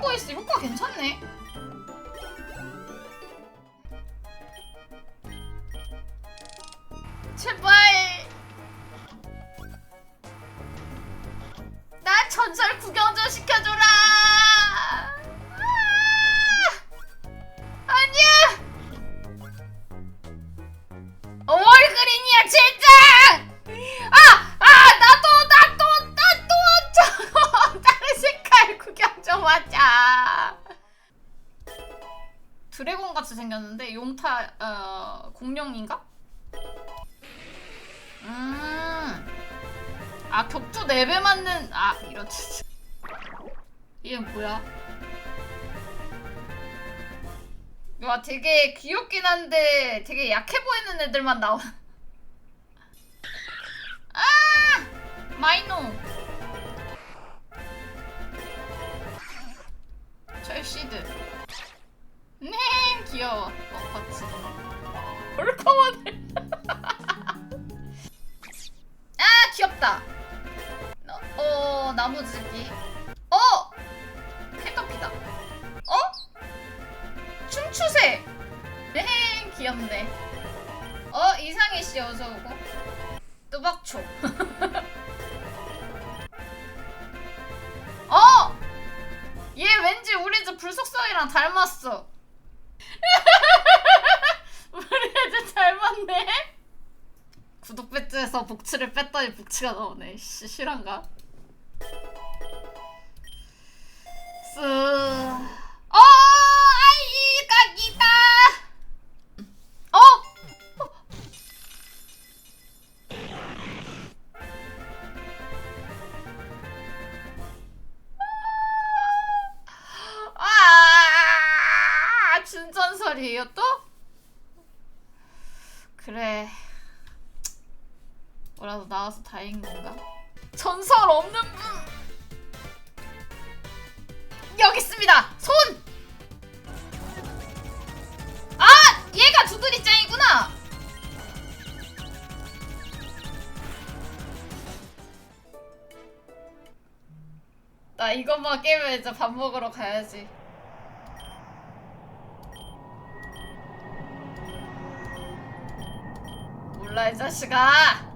보이스 효과 괜찮네. 제발. 나 전설 구경 좀 시켜줘라. 아! 아니야. 월그린이야 젠장! 드래곤 같이 생겼는데 용타 어 공룡인가? 음아 격투 4배 맞는 아 이런 얘 뭐야? 와 되게 귀엽긴 한데 되게 약해 보이는 애들만 나와. 아! 마이노 시드 네 귀여워. 어 같이 얼커먼을 아 귀엽다. 어, 어 나무지기. 어! 캐터피다. 어? 춤추새 네 귀엽네. 어 이상희 씨 어서 오고. 뚜벅초 집 불속성이랑 닮았어. 우리 애들 닮았네? 구독 배트에서 복치를 뺐더니 복치가 나오네. 씨, 실한가? 그래. 뭐라도 나와서 다행인 건가? 전설 없는 분 여기 있습니다. 손. 아, 얘가 두드리 짱이구나. 나 이것만 깨면 이제 밥 먹으러 가야지. 몰라 이 자식아.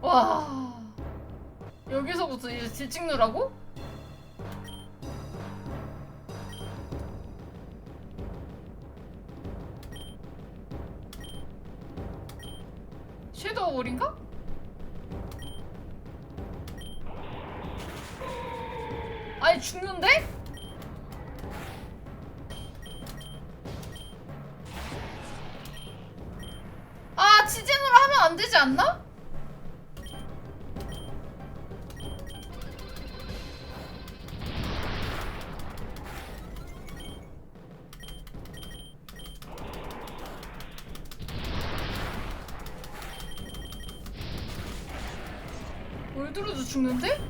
와. 여기서부터 이제 딜 찍느라고? 섀도우 올인가? 아니 죽는데? 아 치진으로 하면 안 되지 않나? 올드로도 죽는데?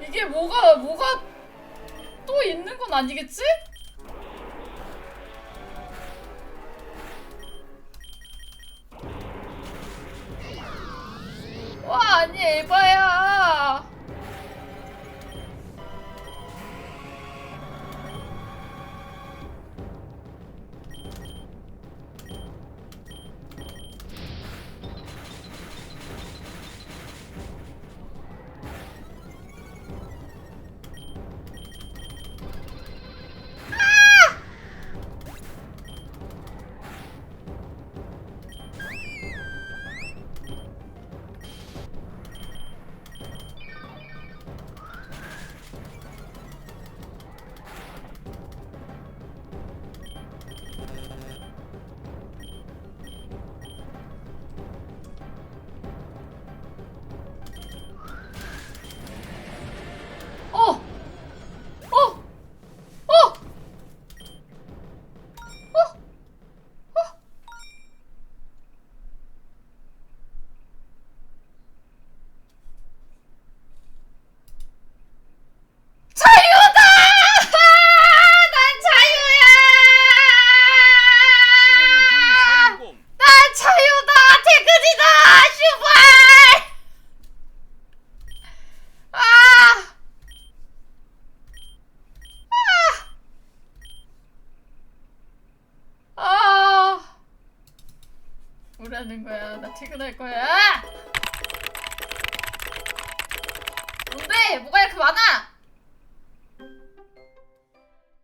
이게 뭐가 뭐가 또 있는 건 아니겠지? 와 아니 에바야 하는 거야? 나 퇴근할 거야. 뭔데? 뭐가 이렇게 많아?